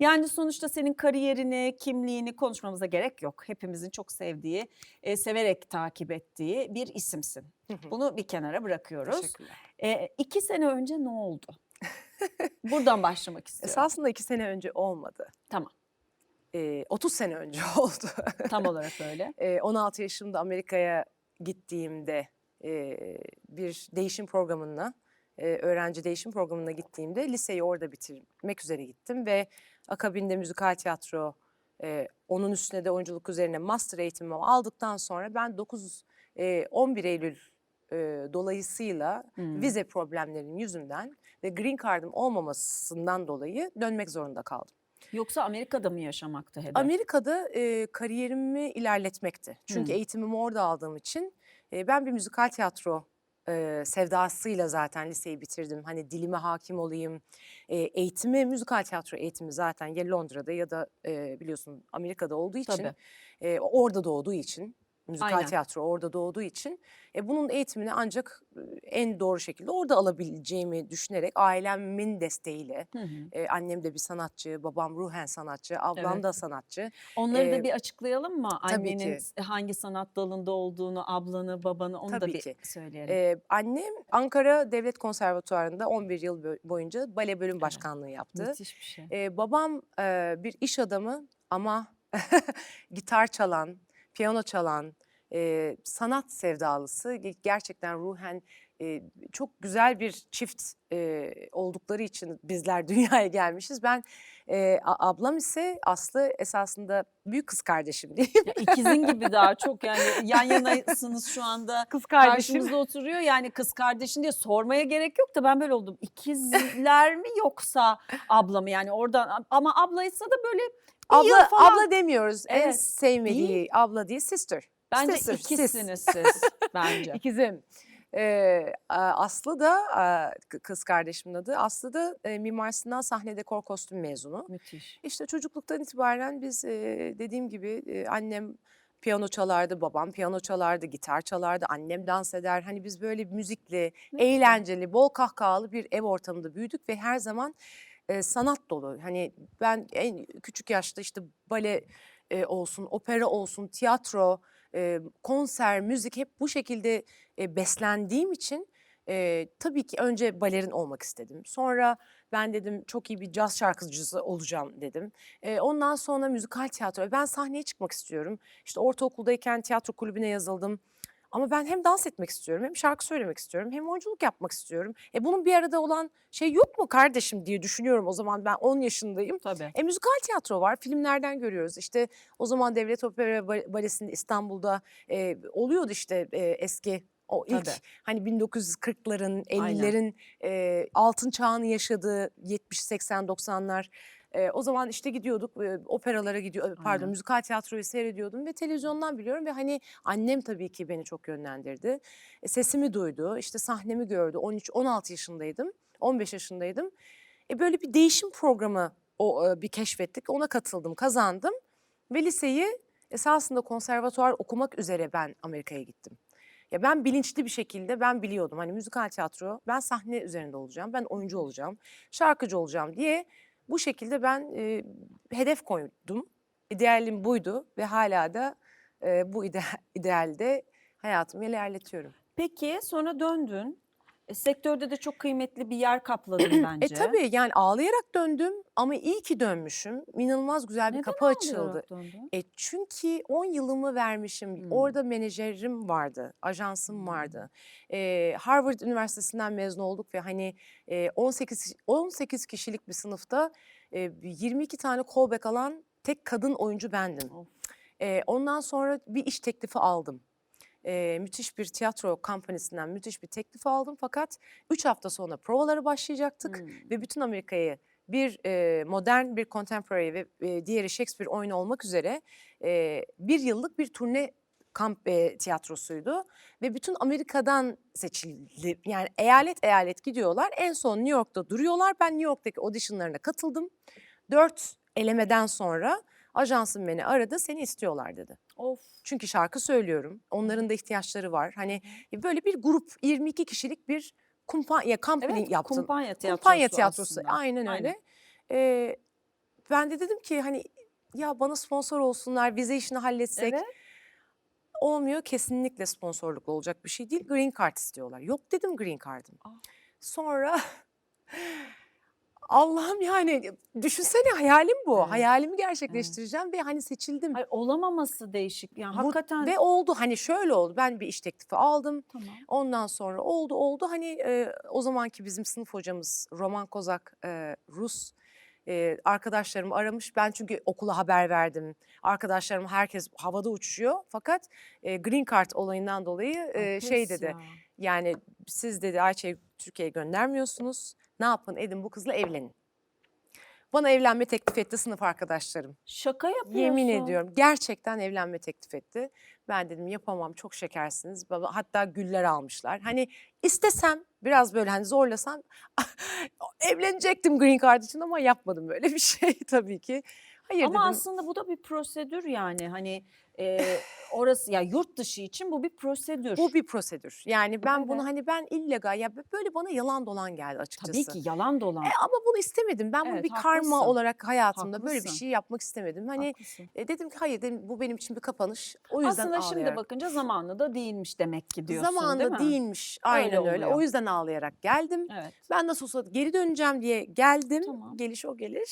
Yani sonuçta senin kariyerini, kimliğini konuşmamıza gerek yok. Hepimizin çok sevdiği, e, severek takip ettiği bir isimsin. Hı hı. Bunu bir kenara bırakıyoruz. E, iki sene önce ne oldu? Buradan başlamak istiyorum. Esasında iki sene önce olmadı. Tamam. Ee, 30 sene önce oldu. Tam olarak öyle. Ee, 16 yaşımda Amerika'ya gittiğimde e, bir değişim programına, e, öğrenci değişim programına gittiğimde liseyi orada bitirmek üzere gittim ve akabinde müzikal tiyatro, e, onun üstüne de oyunculuk üzerine master eğitimimi aldıktan sonra ben 9 e, 11 Eylül e, dolayısıyla Hmm. vize problemlerinin yüzünden ve green card'ım olmamasından dolayı dönmek zorunda kaldım. Yoksa Amerika'da mı yaşamaktı hedef? Amerika'da e, kariyerimi ilerletmekti. Çünkü Hmm. eğitimimi orada aldığım için e, ben bir müzikal tiyatro e, sevdasıyla zaten liseyi bitirdim. Hani dilime hakim olayım. E, eğitimi, müzikal tiyatro eğitimi zaten ya Londra'da ya da e, biliyorsun Amerika'da olduğu için, Tabii. e, orada doğduğu için, müzikal Aynen. tiyatro orada doğduğu için e, bunun eğitimini ancak en doğru şekilde orada alabileceğimi düşünerek ailemin desteğiyle, Hı hı. e, annem de bir sanatçı, babam ruhen sanatçı, ablam Evet. da sanatçı. Onları da Ee, bir açıklayalım mı? Annenin ki. hangi sanat dalında olduğunu, ablanı, babanı onu da Tabii bir ki. söyleyelim. Ee, annem Ankara Devlet Konservatuvarı'nda 11 yıl boyunca bale bölüm başkanlığı yaptı. Müthiş bir şey. Ee, babam e, bir iş adamı ama gitar çalan, piyano çalan, e, sanat sevdalısı. Ge- Gerçekten ruhen e, çok güzel bir çift e, oldukları için bizler dünyaya gelmişiz. Ben e, ablam ise Aslı esasında büyük kız kardeşim diyeyim. Ya ikizin gibi daha çok yani yan yanasınız şu anda. Kız Karşımızda oturuyor yani kız kardeşin diye sormaya gerek yok da ben böyle oldum. İkizler mi yoksa abla mı yani oradan ama ablaysa da böyle Abla, falan. abla demiyoruz. En Evet. sevmediği abla değil, sister. bence sister, sis. siz bence. İkizim. Ee, a- Aslı da a, k- kız kardeşimin adı. Aslı da e, Mimar Sinan sahne dekor kostüm mezunu. Müthiş. İşte çocukluktan itibaren biz e, dediğim gibi e, annem piyano çalardı, babam piyano çalardı, gitar çalardı, annem dans eder. Hani biz böyle müzikli, Ne güzel. eğlenceli, bol kahkahalı bir ev ortamında büyüdük ve her zaman e, sanat dolu. Hani ben en küçük yaşta işte bale e, olsun, opera olsun, tiyatro, e, konser, müzik hep bu şekilde e, beslendiğim için e, tabii ki önce balerin olmak istedim. Sonra ben dedim çok iyi bir caz şarkıcısı olacağım dedim. E, ondan sonra müzikal tiyatro. Ben sahneye çıkmak istiyorum. İşte ortaokuldayken tiyatro kulübüne yazıldım. Ama ben hem dans etmek istiyorum, hem şarkı söylemek istiyorum, hem oyunculuk yapmak istiyorum. E bunun bir arada olan şey yok mu kardeşim diye düşünüyorum o zaman ben 10 yaşındayım. Tabii. E müzikal tiyatro var, filmlerden görüyoruz. İşte o zaman Devlet Opera Ba- Balesi'nde İstanbul'da e, oluyordu işte e, eski o ilk Tabii. hani 1940'ların, Aynen. 50'lerin e, altın çağını yaşadığı 70, 80, 90'lar. E, o zaman işte gidiyorduk e, operalara gidiyor pardon Aynen. müzikal tiyatroyu seyrediyordum ve televizyondan biliyorum ve hani annem tabii ki beni çok yönlendirdi. E, sesimi duydu, işte sahnemi gördü. 13 16 yaşındaydım. 15 yaşındaydım. E, böyle bir değişim programı o e, bir keşfettik. Ona katıldım, kazandım ve liseyi esasında konservatuvar okumak üzere ben Amerika'ya gittim. Ya ben bilinçli bir şekilde ben biliyordum hani müzikal tiyatro ben sahne üzerinde olacağım, ben oyuncu olacağım, şarkıcı olacağım diye bu şekilde ben e, hedef koydum. İdealim buydu ve hala da e, bu ide idealde hayatımı ilerletiyorum. Peki sonra döndün. E, sektörde de çok kıymetli bir yer kapladın bence. E tabii yani ağlayarak döndüm ama iyi ki dönmüşüm. İnanılmaz güzel bir Neden kapı açıldı. döndün? E çünkü 10 yılımı vermişim. Hmm. Orada menajerim vardı, ajansım Hmm. vardı. E, Harvard Üniversitesi'nden mezun olduk ve hani e, 18 18 kişilik bir sınıfta e, 22 tane callback alan tek kadın oyuncu bendim. Of. E, ondan sonra bir iş teklifi aldım. E, müthiş bir tiyatro kampanyasından müthiş bir teklif aldım fakat 3 hafta sonra provalara başlayacaktık Hmm. ve bütün Amerika'yı bir e, modern, bir contemporary ve e, diğeri Shakespeare oyunu olmak üzere e, bir yıllık bir turne kamp e, tiyatrosuydu ve bütün Amerika'dan seçildi. Yani eyalet eyalet gidiyorlar. En son New York'ta duruyorlar. Ben New York'taki auditionlarına katıldım. Dört elemeden sonra ajansım beni aradı. Seni istiyorlar dedi. Of. Çünkü şarkı söylüyorum. Onların da ihtiyaçları var. Hani böyle bir grup 22 kişilik bir kumpanya, company Evet, yaptım. kumpanya tiyatrosu Kumpanya tiyatrosu aslında. aynen Aynen. öyle. Ee, ben de dedim ki hani ya bana sponsor olsunlar, vize işini halletsek. Evet. Olmuyor kesinlikle sponsorlukla olacak bir şey değil. Green card istiyorlar. Yok dedim green card'ım. Ah. Sonra Allah'ım yani düşünsene hayalim bu. Evet. Hayalimi gerçekleştireceğim ve hani seçildim. Hayır, olamaması değişik. Yani Bu- hakikaten Ve oldu hani şöyle oldu. Ben bir iş teklifi aldım. tamam. Ondan sonra oldu oldu hani e, o zamanki bizim sınıf hocamız Roman Kozak e, Rus e, arkadaşlarım aramış. Ben çünkü okula haber verdim. Arkadaşlarım herkes havada uçuyor. Fakat e, Green Card olayından dolayı Ay, e, şey dedi. ya. Yani siz dedi Ayça'yı Türkiye'ye göndermiyorsunuz. Ne yapın edin bu kızla evlenin. Bana evlenme teklif etti sınıf arkadaşlarım. Şaka yapıyorsun. Yemin ediyorum gerçekten evlenme teklif etti. Ben dedim yapamam çok şekersiniz. Hatta güller almışlar. Hani istesem biraz böyle hani zorlasam evlenecektim Green Card için ama yapmadım böyle bir şey tabii ki. Hayır Ama dedim. aslında bu da bir prosedür yani hani e, orası ya yurt dışı için bu bir prosedür. Bu bir prosedür. Yani ben bunu Evet. hani ben illegal ya böyle bana yalan dolan geldi açıkçası. Tabii ki yalan dolan. E, ama bunu istemedim. Ben bunu Evet, bir karma haklısın. olarak hayatımda böyle bir Haklısın. şey yapmak istemedim. Hani Haklısın. e, dedim ki hayır dedim bu benim için bir kapanış. O yüzden Aslında şimdi ağlayarak. bakınca zamanlı da değilmiş demek ki diyorsun Zamanında değil mi? değilmiş. Aynen öyle. oluyor. O yüzden ağlayarak geldim. Evet. Ben nasıl olsa geri döneceğim diye geldim. Tamam. Geliş o geliş.